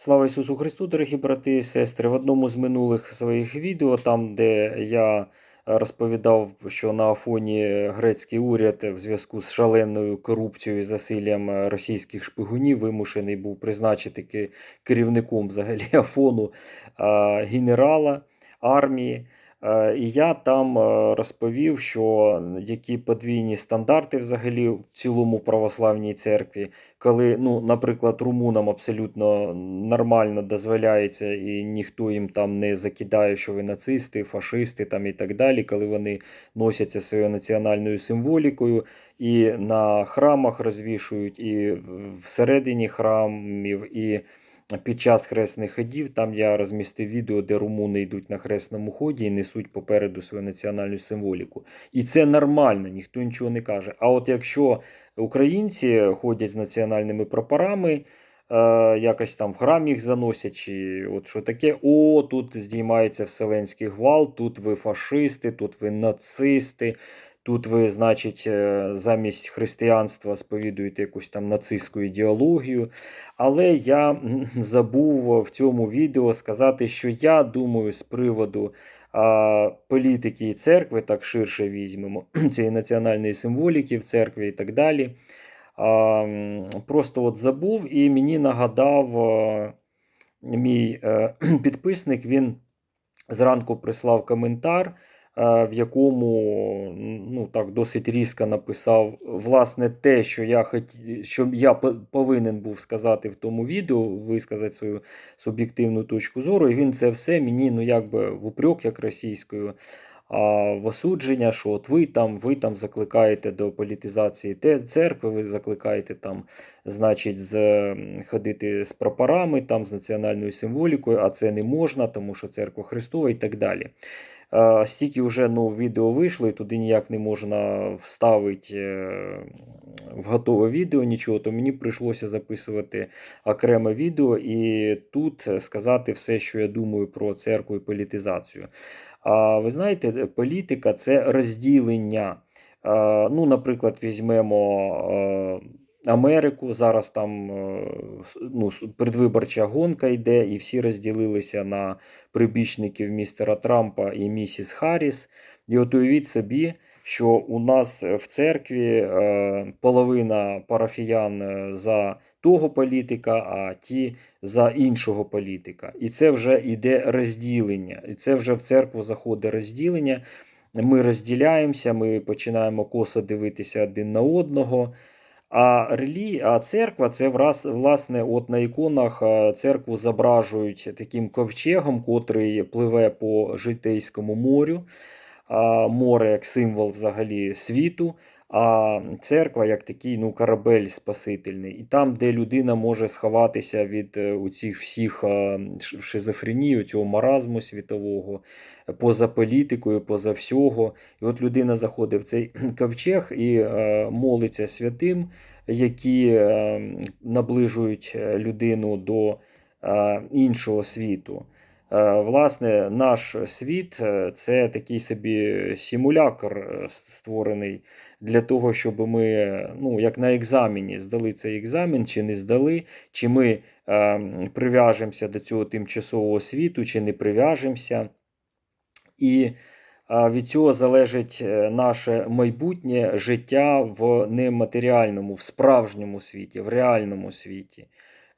Слава Ісусу Христу, дорогі брати і сестри. В одному з минулих своїх відео, там, де я розповідав, що на Афоні грецький уряд в зв'язку з шаленою корупцією і засиллям російських шпигунів вимушений був призначити керівником взагалі Афону генерала армії. Е, І я там е, розповів, що які подвійні стандарти взагалі в цілому православній церкві, коли, ну, наприклад, румунам абсолютно нормально дозволяється, і ніхто їм там не закидає, що ви нацисти, фашисти там і так далі, коли вони носяться своєю національною символікою, і на храмах розвішують, і всередині храмів, і під час хресних ходів, там я розмістив відео, де румуни йдуть на хресному ході і несуть попереду свою національну символіку. І це нормально, ніхто нічого не каже. А от якщо українці ходять з національними прапорами, е, якось там в храм їх заносять, чи от що таке, о, тут здіймається вселенський гвалт, тут ви фашисти, тут ви нацисти. Тут ви, значить, е, замість християнства сповідуєте якусь там нацистську ідеологію. Але я забув в цьому відео сказати, що я думаю з приводу а, політики і церкви, так ширше візьмемо, цієї національної символіки в церкві і так далі. А, просто от забув і мені нагадав а, мій е, підписник, він зранку прислав коментар, в якому ну, так, досить різко написав власне те, що я хоті... що я повинен був сказати в тому відео, висказати свою суб'єктивну точку зору. І він це все мені ну, якби в упрек, як російською. А в осудження, що от ви там, ви там закликаєте до політизації церкви, ви закликаєте там, значить, з, ходити з прапорами, там, з національною символікою, а це не можна, тому що церква Христова і так далі. Е, Стільки вже ну, відео вийшло, і туди ніяк не можна вставити е, в готове відео нічого, то мені прийшлося записувати окреме відео і тут сказати все, що я думаю про церкву і політизацію. А ви знаєте, політика це розділення. Е, Ну, наприклад, візьмемо е, Америку. Зараз там е, ну, предвиборча гонка йде, і всі розділилися на прибічників містера Трампа і місіс Харріс. І от уявіть собі, що у нас в церкві е, половина парафіян е, за того політика, а ті за іншого політика. І це вже йде розділення. І це вже в церкву заходить розділення. Ми розділяємося, ми починаємо косо дивитися один на одного. А релі... а церква це враз, власне, от на іконах е, церкву зображують таким ковчегом, котрий пливе по Житейському морю. А море як символ взагалі світу, а церква як такий ну, корабель спасительний. І там, де людина може сховатися від е, оцих всіх шизофренії, цього маразму світового, поза політикою, поза всього. І от людина заходить в цей ковчег і е, молиться святим, які е, наближують людину до іншого світу. Е, Власне, наш світ е, це такий собі симулятор е, створений для того, щоб ми, ну, як на екзамені, здали цей екзамен чи не здали, чи ми е, прив'яжемося до цього тимчасового світу, чи не прив'яжемося. І від цього залежить наше майбутнє життя в нематеріальному, в справжньому світі, в реальному світі.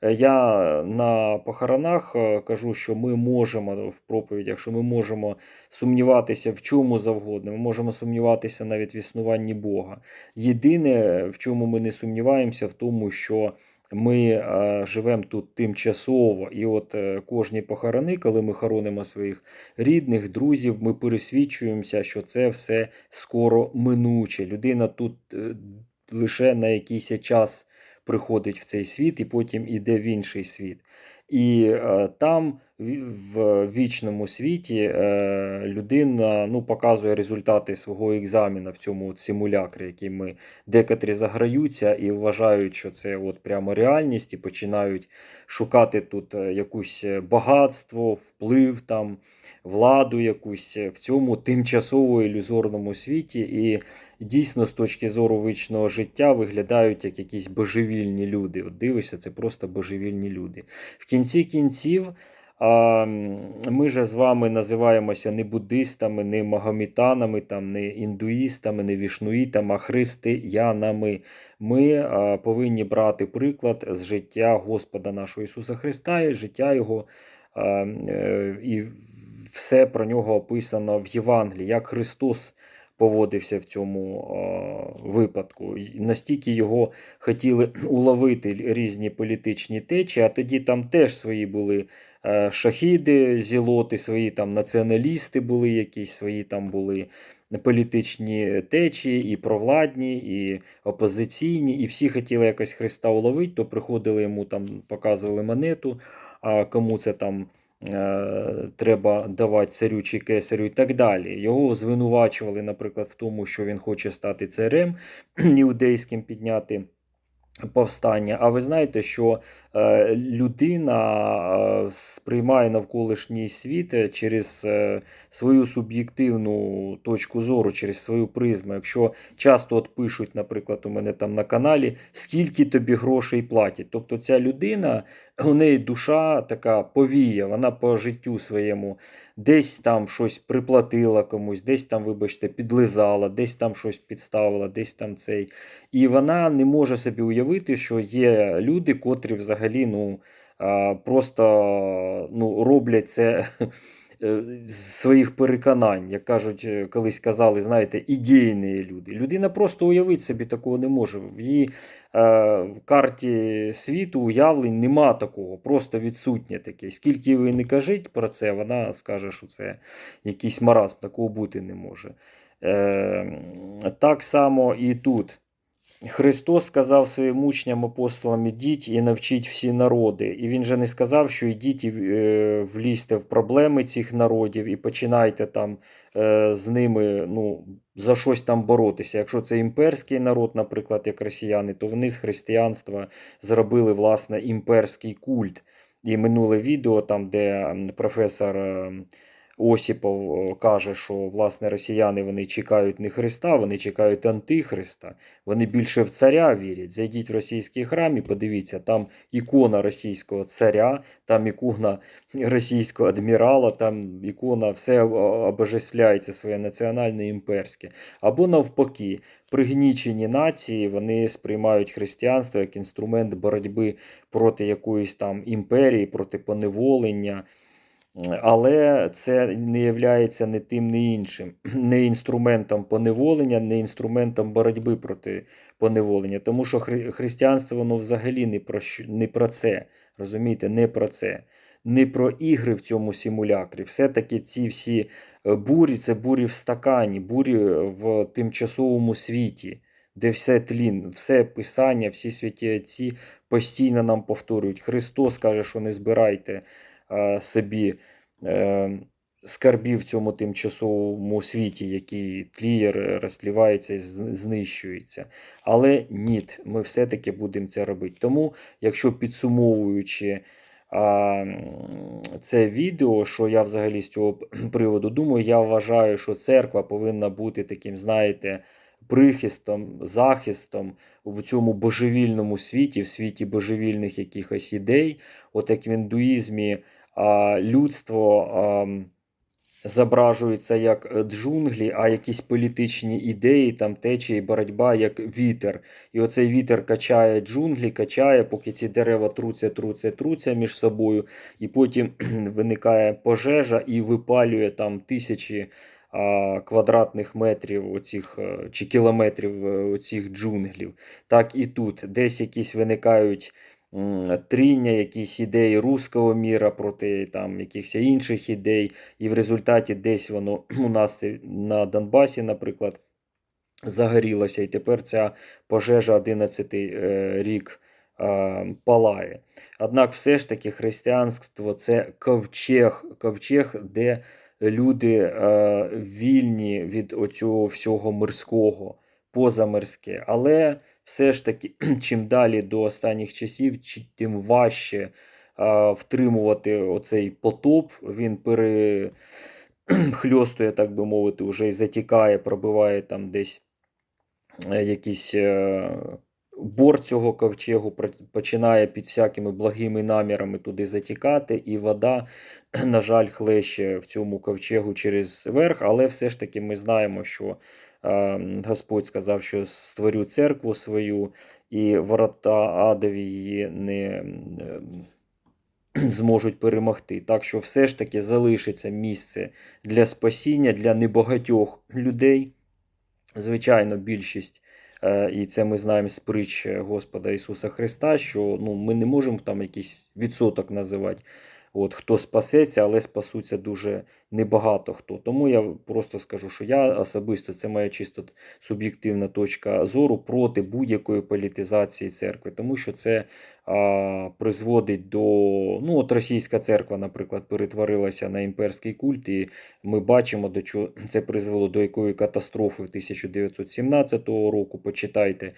Е, Я на похоронах е, кажу, що ми можемо в проповідях, що ми можемо сумніватися в чому завгодно. Ми можемо сумніватися навіть в існуванні Бога. Єдине, в чому ми не сумніваємося, в тому, що ми е, живемо тут тимчасово, і от кожні похорони, коли ми хоронимо своїх рідних, друзів, ми пересвідчуємося, що це все скоро минуче. Людина тут лише на якийсь час приходить в цей світ і потім іде в інший світ. І е, там, в вічному світі, е, людина ну, показує результати свого екзамена в цьому от симулякрі, який ми декотрі заграються і вважають, що це от прямо реальність, і починають шукати тут е, якусь е, багатство, вплив там, владу якусь в цьому тимчасово ілюзорному світі. І дійсно, з точки зору вічного життя, виглядають як якісь божевільні люди. От дивишся, це просто божевільні люди. В кінці кінців, а, ми же з вами називаємося не буддистами, не магометанами, там, не індуїстами, не вішнуїтами, а християнами. Ми повинні брати приклад з життя Господа нашого Ісуса Христа і життя Його. е, І все про нього описано в Євангелії, як Христос поводився в цьому а, випадку. Настільки його хотіли уловити різні політичні течії, а тоді там теж свої були шахіди, зілоти, свої там націоналісти були, якісь свої там були політичні течії, і провладні, і опозиційні, і всі хотіли якось Христа уловити, то приходили йому там, показували монету, а кому це там. е, Треба давати царю чи кесарю і так далі. Його звинувачували, наприклад, в тому, що він хоче стати царем іудейським, підняти повстання. А ви знаєте, що е, людина е, сприймає навколишній світ е, через е, свою суб'єктивну точку зору, через свою призму. Якщо часто от пишуть, наприклад, у мене там на каналі, скільки тобі грошей платять. Тобто ця людина, у неї душа така повія, вона по життю своєму десь там щось приплатила комусь, десь там, вибачте, підлизала, десь там щось підставила, десь там цей. І вона не може собі уявити, що є люди, котрі взагалі ну, просто ну, роблять це е, з своїх переконань, як кажуть, е, колись казали, знаєте, ідейні люди. Людина просто уявити собі такого не може. В її е, в карті світу уявлень нема такого, просто відсутнє таке. Скільки ви не кажіть про це, вона скаже, що це якийсь маразм, такого бути не може. Так само і тут. Христос сказав своїм учням апостолам, ідіть і навчіть всі народи. І він же не сказав, що ідіть і е, влізьте в проблеми цих народів і починайте там е, з ними ну, за щось там боротися. Якщо це імперський народ, наприклад, як росіяни, то вони з християнства зробили власне імперський культ. І минуле відео, там, де професор е, Осіпов е, каже, що власне росіяни вони чекають не Христа, вони чекають Антихриста. Вони більше в царя вірять. Зайдіть в російський храм і подивіться, там ікона російського царя, там ікона російського адмірала, там ікона все обожествляється своє національне імперське. Або навпаки, пригнічені нації вони сприймають християнство як інструмент боротьби проти якоїсь там імперії, проти поневолення. Але це не є не тим, не іншим, не інструментом поневолення, не інструментом боротьби проти поневолення. Тому що хри- християнство воно взагалі не про, не про це. Розумієте, не про це. Не про ігри в цьому симулякрі. Все-таки ці всі е, бурі це бурі в стакані, бурі в тимчасовому світі, де все тлін, все писання, всі святі отці постійно нам повторюють. Христос каже, що не збирайте собі е, скарбів в цьому тимчасовому світі, який тліє, р- розтлівається і знищується. Але ні, ми все-таки будемо це робити. Тому, якщо підсумовуючи це відео, що я взагалі з цього приводу думаю, я вважаю, що церква повинна бути таким, знаєте, прихистом, захистом в цьому божевільному світі, в світі божевільних якихось ідей, от як в індуїзмі людство зображується як е, джунглі, а якісь політичні ідеї, там течії, боротьба як вітер. І оцей вітер качає джунглі, качає, поки ці дерева труться, труться, труться між собою, і потім виникає пожежа і випалює там тисячі квадратних метрів оцих, е, чи кілометрів е, оцих джунглів. Так і тут десь якісь виникають тріння, якісь ідеї руського міра проти там якихось інших ідей, і в результаті десь воно у нас на Донбасі, наприклад, загорілося, і тепер ця пожежа 11 е, рік палає. Однак, все ж таки, християнство це ковчег, ковчег, де люди е, вільні від оцього всього мирського, позамирське. Але все ж таки, чим далі до останніх часів, тим важче е, втримувати оцей потоп. Він перехльостує, так би мовити, вже і затікає, пробиває там десь е, якісь е, борт цього ковчегу починає під всякими благими намірами туди затікати, і вода, на жаль, хлеще в цьому ковчегу через верх, але все ж таки ми знаємо, що Господь сказав, що створю церкву свою, і ворота адові її не зможуть перемогти. Так що все ж таки залишиться місце для спасіння для небагатьох людей. Звичайно, більшість, е, і це ми знаємо з притч Господа Ісуса Христа, що ну, ми не можемо там якийсь відсоток називати. От, хто спасеться, але спасуться дуже небагато хто. Тому я просто скажу, що я особисто, це моя чисто суб'єктивна точка зору проти будь-якої політизації церкви, тому що це а, призводить до. Ну, от російська церква, наприклад, перетворилася на імперський культ, і ми бачимо, до чого це призвело до якої катастрофи 1917 року. Почитайте,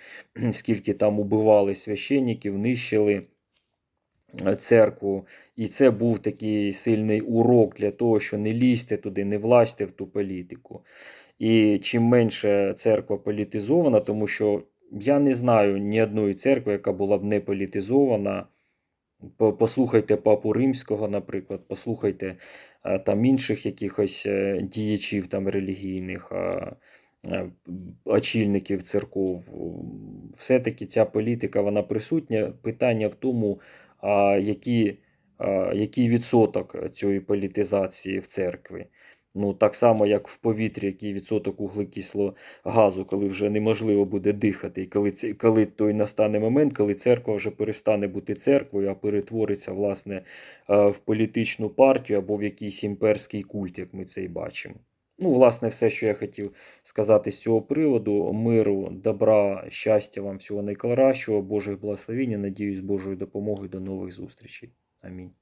скільки там убивали священників, нищили церкву. І це був такий сильний урок для того, що не лізьте туди, не влазьте в ту політику. І чим менше церква політизована, тому що я не знаю ні одної церкви, яка була б не політизована. Послухайте папу Римського, наприклад, послухайте е, там інших якихось е, діячів там релігійних, е, очільників церков. Все-таки ця політика вона присутня. Питання в тому, які, який відсоток цієї політизації в церкві. Ну, так само, як в повітрі, який відсоток вуглекислого газу, коли вже неможливо буде дихати, і коли, коли той настане момент, коли церква вже перестане бути церквою, а перетвориться власне е, в політичну партію або в якийсь імперський культ, як ми це і бачимо. Ну, власне, все, що я хотів сказати з цього приводу. Миру, добра, щастя вам, всього найкращого, Божих благословіння. Надіюсь, Божою допомогою до нових зустрічей. Амінь.